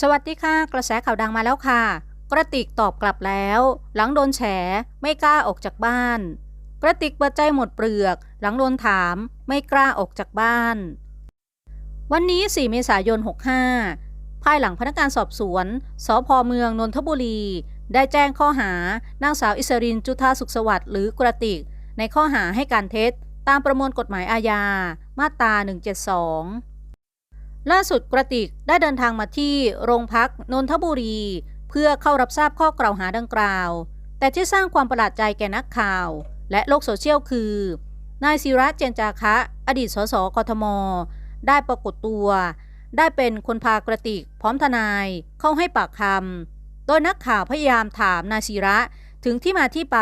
สวัสดีค่ะ กระแสข่าวดังมาแล้วค่ะ กระติกตอบกลับแล้ว หลังโดนแฉ ไม่กล้าออกจากบ้าน กระติกเปิดใจหมดเปลือก หลังโดนถามไม่กล้าออกจากบ้าน วันนี้ 4 เมษายน 65 ภายหลังพนักงานสอบสวนสพเมืองนนทบุรี ได้แจ้งข้อหานางสาวอิสรินจุธาสุขสวัสดิ์หรือกระติก ในข้อหาให้การเท็จตามประมวลกฎหมายอาญา มาตรา 172 ล่าสุดกระติกได้เดินทางมาที่โรงพักนนทบุรี เพื่อเข้ารับทราบข้อกล่าวหาดังกล่าว แต่ที่สร้างความประหลาดใจแก่นักข่าว และโลกโซเชียลคือนายศิระเจนจาคะ อดีตสสกทม ได้ปรากฏตัว ได้เป็นคนพากระติกพร้อมทนายเข้าให้ปากคำโดยนักข่าวพยายามถามนายศิระถึงที่มาที่ไป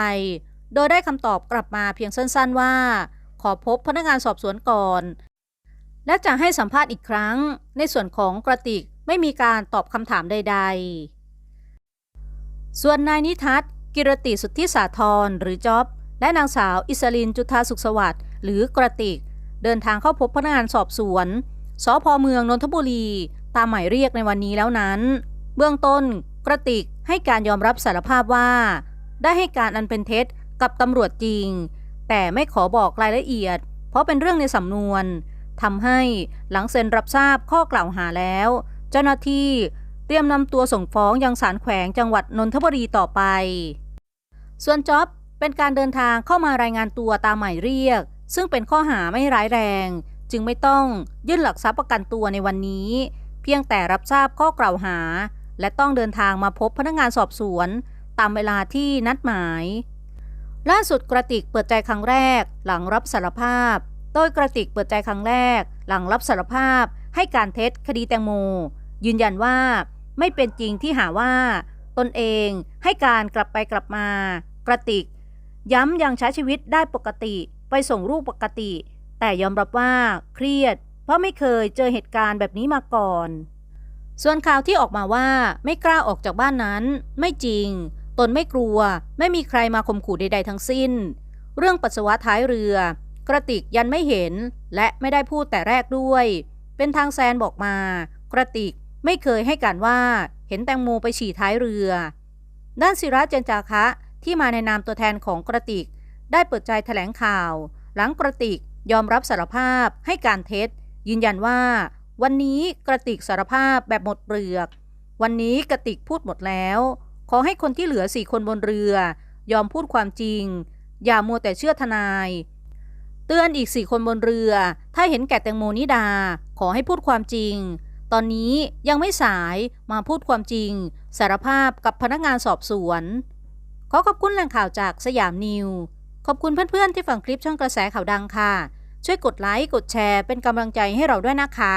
โดยได้คำตอบกลับมาเพียงสั้นๆว่า ขอพบพนักงานสอบสวนก่อน และจะให้สัมภาษณ์อีกครั้ง ในส่วนของกระติกไม่มีการตอบคำถามใด ๆ ส่วนนายนิทัศน์กิรติสุทธิสาธรหรือจ๊อบ และนางสาวอิสลินจุธาสุขสวัสดิ์หรือกระติก เดินทางเข้าพบพนักงานสอบสวนสพเมืองนนทบุรี ตามหมายเรียกในวันนี้แล้วนั้น เบื้องต้นกระติกให้การยอมรับสารภาพว่า ได้ให้การอันเป็นเท็จกับตำรวจจริง แต่ไม่ขอบอกรายละเอียด เพราะเป็นเรื่องในสำนวน ทำให้หลังเซ็นรับทราบข้อกล่าวหาแล้ว เจ้าหน้าที่เตรียมนำตัวส่งฟ้องยังศาลแขวงจังหวัดนนทบุรีต่อไป ส่วนจ็อบเป็นการเดินทางเข้ามารายงานตัวตามหมายเรียก ซึ่งเป็นข้อหาไม่ร้ายแรง จึงไม่ต้องยื่นหลักทรัพย์ประกันตัวในวันนี้ เพียงแต่รับทราบข้อกล่าวหา และต้องเดินทางมาพบพนักงานสอบสวน ตามเวลาที่นัดหมาย ล่าสุดกระติกเปิดใจครั้งแรกหลังรับสารภาพ โดยกระติกเปิดใจครั้งแรก หลังรับสารภาพให้การเท็จคดีแตงโม ยืนยันว่าไม่เป็นจริงที่หาว่า ตนเองให้การกลับไปกลับมา กระติก ย้ำยังใช้ชีวิตได้ปกติไปส่งรูปปกติ แต่ยอมรับว่าเครียด เพราะไม่เคยเจอเหตุการณ์แบบนี้มาก่อน ส่วนข่าวที่ออกมาว่าไม่กล้าออกจากบ้านนั้น ไม่จริง ตนไม่กลัว ไม่มีใครมาข่มขู่ใด ๆ ทั้งสิ้น เรื่องปัสสาวะท้ายเรือ กระติกยันไม่เห็นและไม่ได้พูดแต่แรกด้วย เป็นทางแซนบอกมา กระติกไม่เคยให้การว่าเห็นแตงโมไปฉี่ท้ายเรือ ด้านศิระเจนจาคะที่มาในนามตัวแทนของกระติก ได้เปิดใจแถลงข่าว หลังกระติกยอมรับสารภาพให้การเท็จ ยืนยันว่า วันนี้กระติกสารภาพแบบหมดเปลือก วันนี้กระติกพูดหมดแล้ว ขอให้คนที่เหลือสี่คนบนเรือยอมพูดความจริง อย่ามัวแต่เชื่อทนาย เตือนอีกสี่คนบนเรือ ถ้าเห็นแก่แตงโมนิดา ขอให้พูดความจริง ตอนนี้ยังไม่สายมาพูดความจริง สารภาพกับพนักงานสอบสวน ขอขอบคุณแหล่งข่าวจากสยามนิว ขอบคุณเพื่อนๆที่ฟังคลิปช่องกระแสข่าวดังค่ะ ช่วยกดไลค์กดแชร์เป็นกำลังใจให้เราด้วยนะคะ